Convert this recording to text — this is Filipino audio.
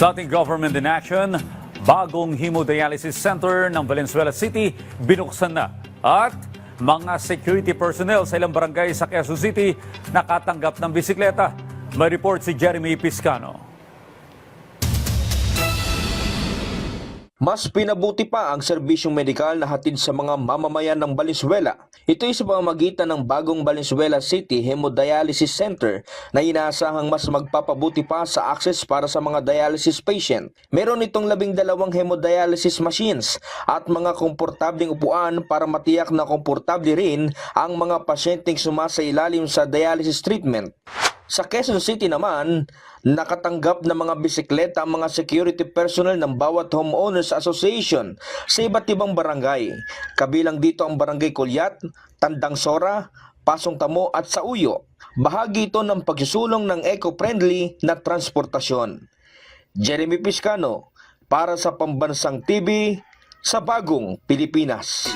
Sa ating government in action, bagong hemodialysis center ng Valenzuela City binuksan na. At mga security personnel sa ilang barangay sa Quezon City nakatanggap ng bisikleta. May report si Jeremy Piscano. Mas pinabuti pa ang serbisyong medikal na hatid sa mga mamamayan ng Valenzuela. Ito ay sa pamamagitan ng bagong Valenzuela City Hemodialysis Center na inaasahang mas magpapabuti pa sa access para sa mga dialysis patient. Meron itong labing dalawang hemodialysis machines at mga komportabling upuan para matiyak na komportable rin ang mga pasyenteng sumasa ilalim sa dialysis treatment. Sa Quezon City naman, nakatanggap ng mga bisikleta ang mga security personnel ng bawat homeowners association sa iba't ibang barangay. Kabilang dito ang barangay Kulyat, Tandang Sora, Pasong Tamo at Sauyo. Bahagi ito ng pagsusulong ng eco-friendly na transportasyon. Jeremy Piscano para sa Pambansang TV sa Bagong Pilipinas.